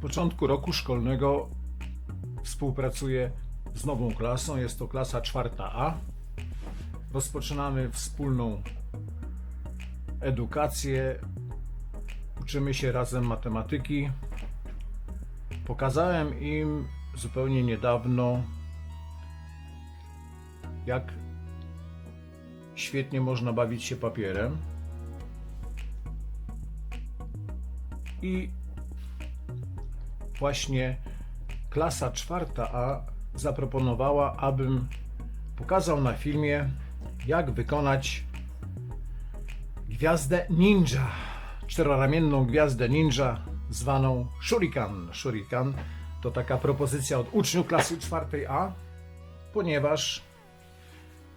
początku roku szkolnego współpracuję z nową klasą. Jest to klasa czwarta A. Rozpoczynamy wspólną edukację. Uczymy się razem matematyki. Pokazałem im zupełnie niedawno, jak świetnie można bawić się papierem. I właśnie klasa czwarta A zaproponowała, abym pokazał na filmie, jak wykonać gwiazdę ninja, czteroramienną gwiazdę ninja zwaną Shurikan. Shurikan to taka propozycja od uczniów klasy czwartej A, ponieważ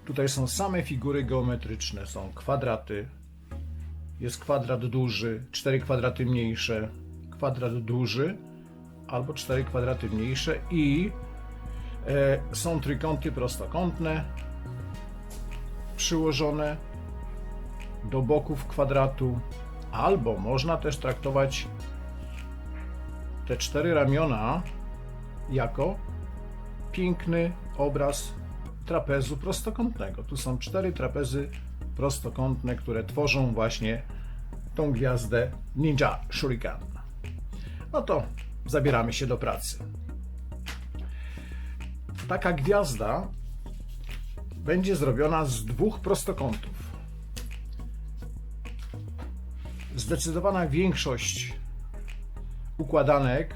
tutaj są same figury geometryczne, są kwadraty, jest kwadrat duży, cztery kwadraty mniejsze, kwadrat duży albo cztery kwadraty mniejsze i e, są trójkąty prostokątne przyłożone do boków kwadratu, albo można też traktować te cztery ramiona jako piękny obraz trapezu prostokątnego. Tu są cztery trapezy prostokątne, które tworzą właśnie tą gwiazdę Ninja Shuriken. No to zabieramy się do pracy. Taka gwiazda będzie zrobiona z dwóch prostokątów. Zdecydowana większość układanek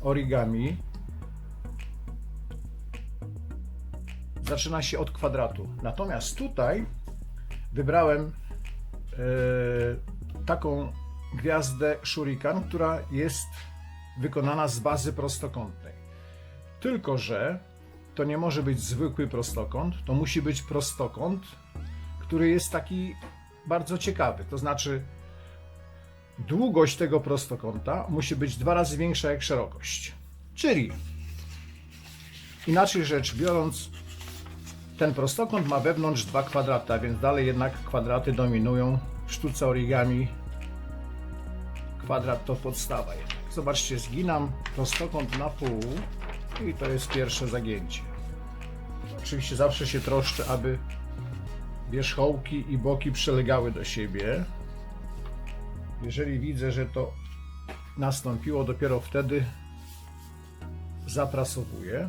origami zaczyna się od kwadratu. Natomiast tutaj wybrałem e, taką gwiazdę Shurikan, która jest wykonana z bazy prostokątnej. Tylko, że to nie może być zwykły prostokąt, to musi być prostokąt, który jest taki bardzo ciekawy. To znaczy, długość tego prostokąta musi być dwa razy większa jak szerokość. Czyli, inaczej rzecz biorąc, ten prostokąt ma wewnątrz dwa kwadraty, a więc dalej jednak kwadraty dominują w sztuce origami. Kwadrat to podstawa. Zobaczcie, zginam prostokąt na pół i to jest pierwsze zagięcie. Oczywiście zawsze się troszczę, aby wierzchołki i boki przylegały do siebie. Jeżeli widzę, że to nastąpiło, dopiero wtedy zaprasowuję.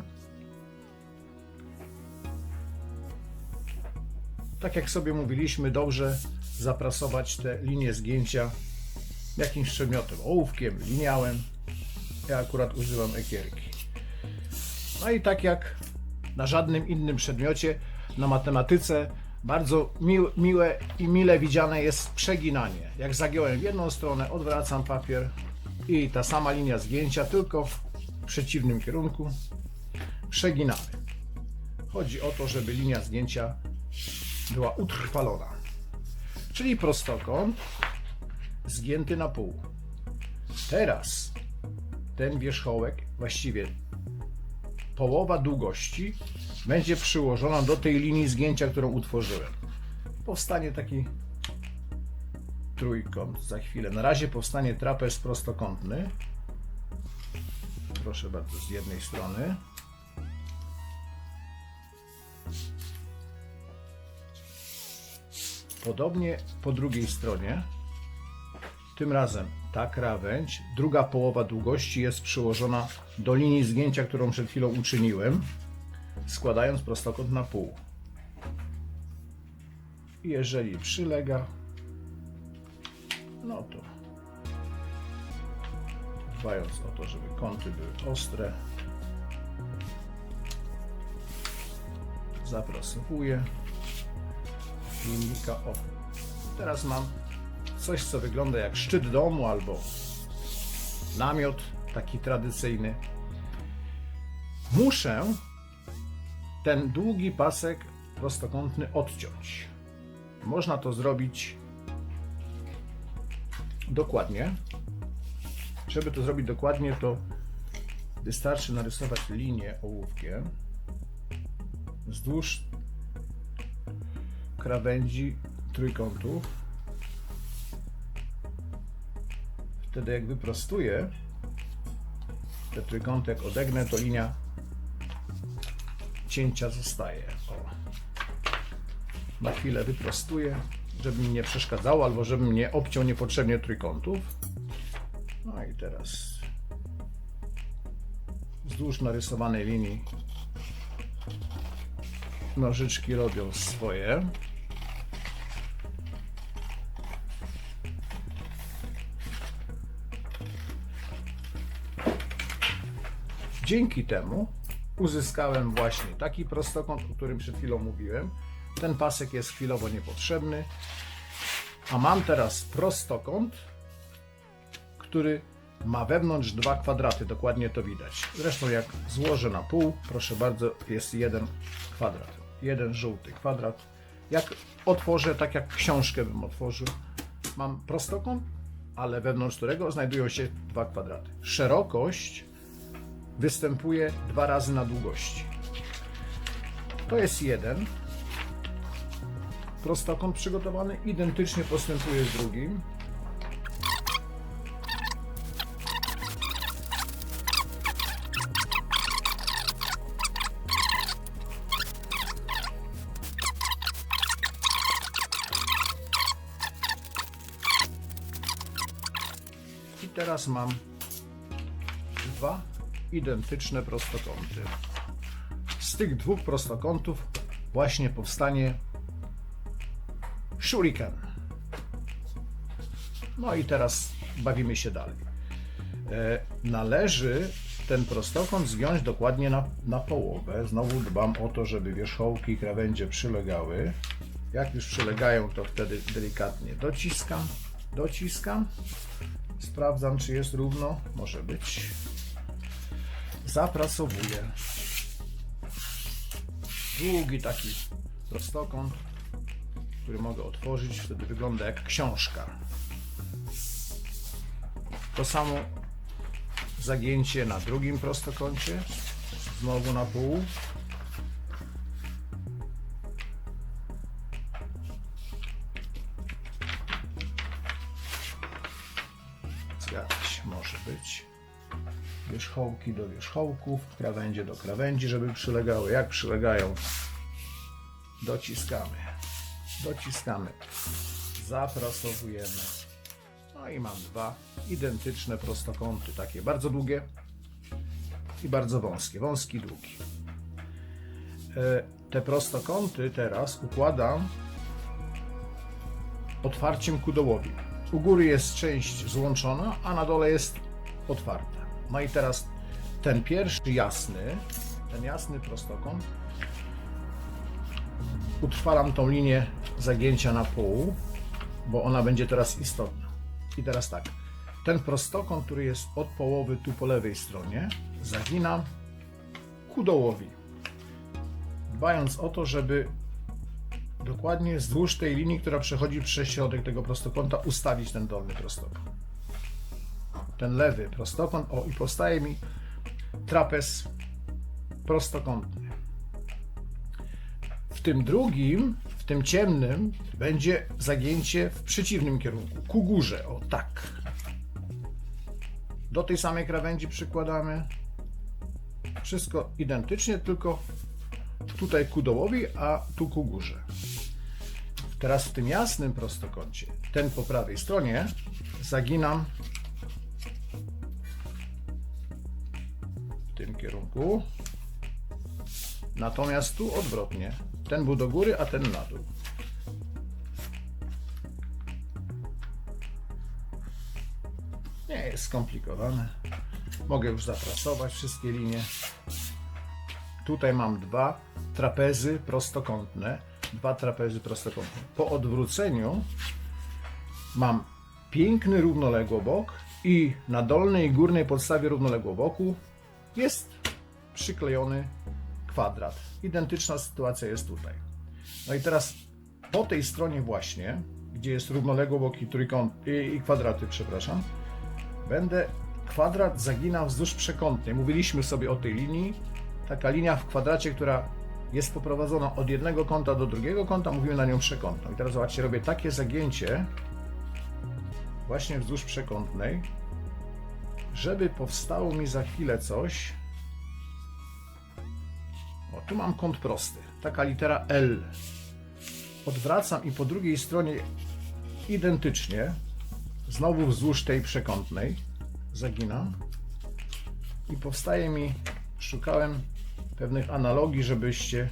tak jak sobie mówiliśmy, dobrze zaprasować te linie zgięcia jakimś przedmiotem, ołówkiem, liniałem. Ja akurat używam ekierki. No i tak jak na żadnym innym przedmiocie, na matematyce bardzo miłe, miłe i mile widziane jest przeginanie. Jak zagiąłem w jedną stronę, odwracam papier i ta sama linia zgięcia, tylko w przeciwnym kierunku przeginamy. Chodzi o to, żeby linia zgięcia była utrwalona. Czyli prostokąt zgięty na pół. Teraz ten wierzchołek, właściwie połowa długości, będzie przyłożona do tej linii zgięcia, którą utworzyłem. Powstanie taki trójkąt za chwilę. Na razie powstanie trapez prostokątny. Proszę bardzo, z jednej strony. Podobnie po drugiej stronie. Tym razem ta krawędź, druga połowa długości jest przyłożona do linii zgięcia, którą przed chwilą uczyniłem, składając prostokąt na pół. Jeżeli przylega, no to dbając o to, żeby kąty były ostre, zaprasowuję filmika. O, teraz mam coś, co wygląda jak szczyt domu albo namiot taki tradycyjny. Muszę ten długi pasek prostokątny odciąć. Można to zrobić dokładnie. Żeby to zrobić dokładnie, to wystarczy narysować linię ołówkiem wzdłuż krawędzi trójkątów. Wtedy jak wyprostuję, te trójkąty jak odegnę, to linia cięcia zostaje. O. Na chwilę wyprostuję, żeby mi nie przeszkadzało, albo żebym nie obciął niepotrzebnie trójkątów. No i teraz wzdłuż narysowanej linii nożyczki robią swoje. Dzięki temu uzyskałem właśnie taki prostokąt, o którym przed chwilą mówiłem. Ten pasek jest chwilowo niepotrzebny, a mam teraz prostokąt, który ma wewnątrz dwa kwadraty, dokładnie to widać. Zresztą jak złożę na pół, proszę bardzo, jest jeden kwadrat, jeden żółty kwadrat. Jak otworzę, tak jak książkę bym otworzył, mam prostokąt, ale wewnątrz którego znajdują się dwa kwadraty. Szerokość występuje dwa razy na długości. To jest jeden prostokąt przygotowany, identycznie postępuje z drugim. I teraz mam dwa identyczne prostokąty. Z tych dwóch prostokątów właśnie powstanie shuriken. No i teraz bawimy się dalej. E, należy ten prostokąt zgiąć dokładnie na, na połowę. Znowu dbam o to, żeby wierzchołki krawędzie przylegały. Jak już przylegają, to wtedy delikatnie dociskam, dociskam. Sprawdzam, czy jest równo. Może być. Zaprasowuję. Długi taki prostokąt, który mogę otworzyć. Wtedy wygląda jak książka. To samo zagięcie na drugim prostokącie. Znowu na pół. Zgadać może być. Wierzchołki do wierzchołków, krawędzie do krawędzi, żeby przylegały. Jak przylegają, dociskamy. Dociskamy. Zaprasowujemy. No i mam dwa identyczne prostokąty, takie bardzo długie i bardzo wąskie. Wąski, długi. E, Te prostokąty teraz układam otwarciem ku dołowi. U góry jest część złączona, a na dole jest otwarta. No i teraz ten pierwszy jasny, ten jasny prostokąt, utrwalam tą linię zagięcia na pół, bo ona będzie teraz istotna. I teraz tak, ten prostokąt, który jest od połowy tu po lewej stronie, zaginam ku dołowi. Dbając o to, żeby dokładnie wzdłuż tej linii, która przechodzi przez środek tego prostokąta, ustawić ten dolny prostokąt. Ten lewy prostokąt, o i powstaje mi trapez prostokątny. W tym drugim, w tym ciemnym, będzie zagięcie w przeciwnym kierunku, ku górze, o tak. Do tej samej krawędzi przykładamy. Wszystko identycznie, tylko tutaj ku dołowi, a tu ku górze. Teraz w tym jasnym prostokącie, ten po prawej stronie, zaginam tym kierunku. Natomiast tu odwrotnie. Ten był do góry, a ten na dół. Nie jest skomplikowane. Mogę już zaprasować wszystkie linie. Tutaj mam dwa trapezy prostokątne. Dwa trapezy prostokątne. Po odwróceniu mam piękny równoległobok i na dolnej i górnej podstawie równoległoboku jest przyklejony kwadrat. Identyczna sytuacja jest tutaj. No i teraz po tej stronie właśnie, gdzie jest równoległobok i trójkąt i, i kwadraty, przepraszam, będę kwadrat zaginał wzdłuż przekątnej. Mówiliśmy sobie o tej linii. Taka linia w kwadracie, która jest poprowadzona od jednego kąta do drugiego kąta, mówimy na nią przekątną. I teraz zobaczcie, robię takie zagięcie właśnie wzdłuż przekątnej. Żeby powstało mi za chwilę coś. O, tu mam kąt prosty. Taka litera L. Odwracam i po drugiej stronie identycznie, znowu wzdłuż tej przekątnej, zaginam i powstaje mi, szukałem pewnych analogii, żebyście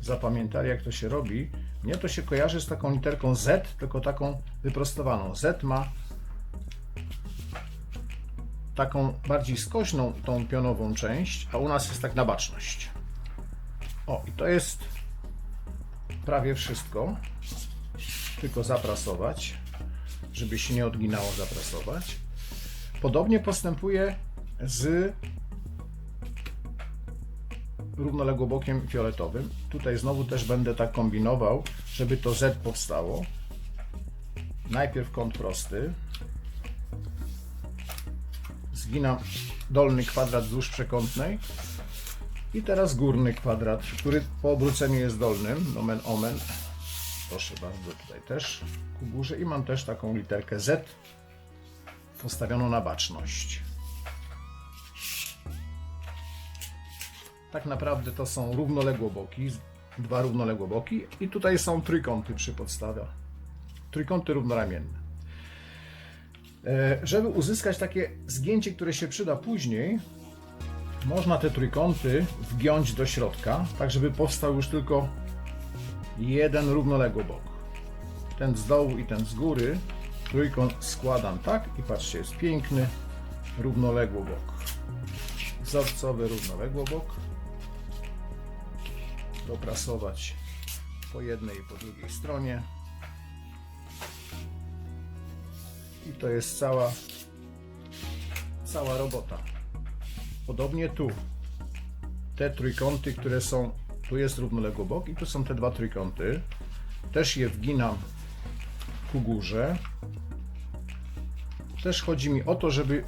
zapamiętali, jak to się robi. Mnie to się kojarzy z taką literką Z, tylko taką wyprostowaną. Z ma taką bardziej skośną, tą pionową część, a u nas jest tak na baczność. O, i to jest prawie wszystko. Tylko zaprasować, żeby się nie odginało zaprasować. Podobnie postępuję z równoległobokiem fioletowym. Tutaj znowu też będę tak kombinował, żeby to Z powstało. Najpierw kąt prosty. Dolny kwadrat wzdłuż przekątnej. I teraz górny kwadrat, który po obróceniu jest dolnym, nomen omen. Proszę bardzo, tutaj też ku górze. I mam też taką literkę Z postawioną na baczność. Tak naprawdę to są równoległoboki, dwa równoległoboki i tutaj są trójkąty przy podstawie. Trójkąty równoramienne. E, Żeby uzyskać takie zgięcie, które się przyda później, można te trójkąty wgiąć do środka, tak żeby powstał już tylko jeden równoległobok. Ten z dołu i ten z góry. Trójkąt składam tak i patrzcie, jest piękny równoległobok. Wzorcowy równoległobok. Doprasować po jednej i po drugiej stronie. I to jest cała cała robota. Podobnie tu. Te trójkąty, które są, tu jest równoległobok i tu są te dwa trójkąty. Też je wginam ku górze. Też chodzi mi o to, żeby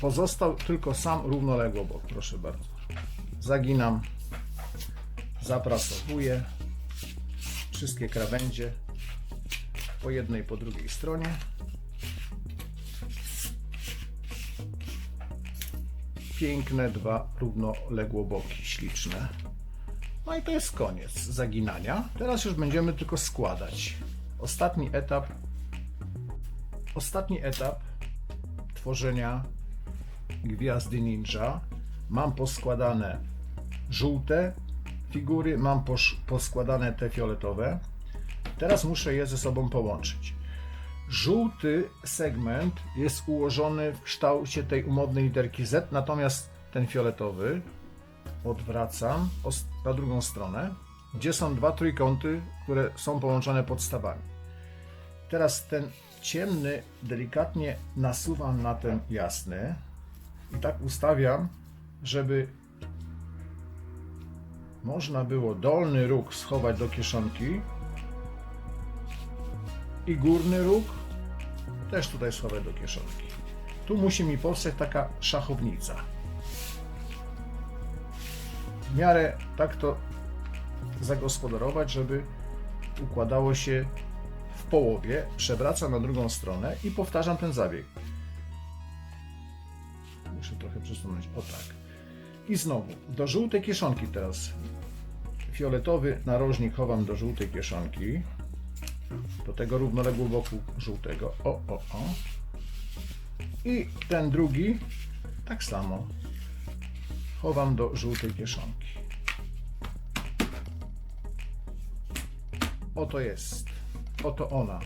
pozostał tylko sam równoległobok. Proszę bardzo. Zaginam, zaprasowuję wszystkie krawędzie po jednej, po drugiej stronie. Piękne dwa równoległoboki, śliczne. No i to jest koniec zaginania. Teraz już będziemy tylko składać. Ostatni etap. Ostatni etap tworzenia gwiazdy ninja. Mam poskładane żółte figury, mam poskładane te fioletowe. Teraz muszę je ze sobą połączyć. Żółty segment jest ułożony w kształcie tej umownej literki Z, natomiast ten fioletowy odwracam na drugą stronę, gdzie są dwa trójkąty, które są połączone podstawami. Teraz ten ciemny delikatnie nasuwam na ten jasny i tak ustawiam, żeby można było dolny róg schować do kieszonki i górny róg też tutaj schować do kieszonki. Tu musi mi powstać taka szachownica. W miarę tak to zagospodarować, żeby układało się w połowie, przewracam na drugą stronę i powtarzam ten zabieg. Muszę trochę przesunąć. O tak. I znowu, do żółtej kieszonki teraz. Fioletowy narożnik chowam do żółtej kieszonki do tego równoległego boku żółtego. O, o, o. I ten drugi tak samo chowam do żółtej kieszonki. Oto jest. Oto ona.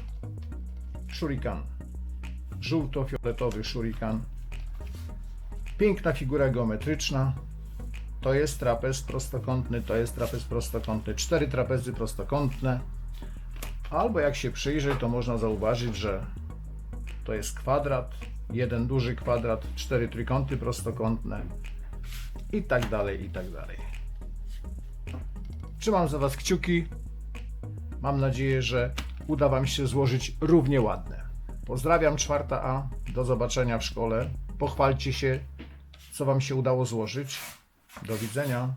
Shurikan. Żółto-fioletowy shurikan. Piękna figura geometryczna. To jest trapez prostokątny, to jest trapez prostokątny. Cztery trapezy prostokątne. Albo jak się przyjrzy, to można zauważyć, że to jest kwadrat, jeden duży kwadrat, cztery trójkąty prostokątne i tak dalej, i tak dalej. Trzymam za Was kciuki. Mam nadzieję, że uda Wam się złożyć równie ładne. Pozdrawiam czwarta A. Do zobaczenia w szkole. Pochwalcie się, co Wam się udało złożyć. Do widzenia.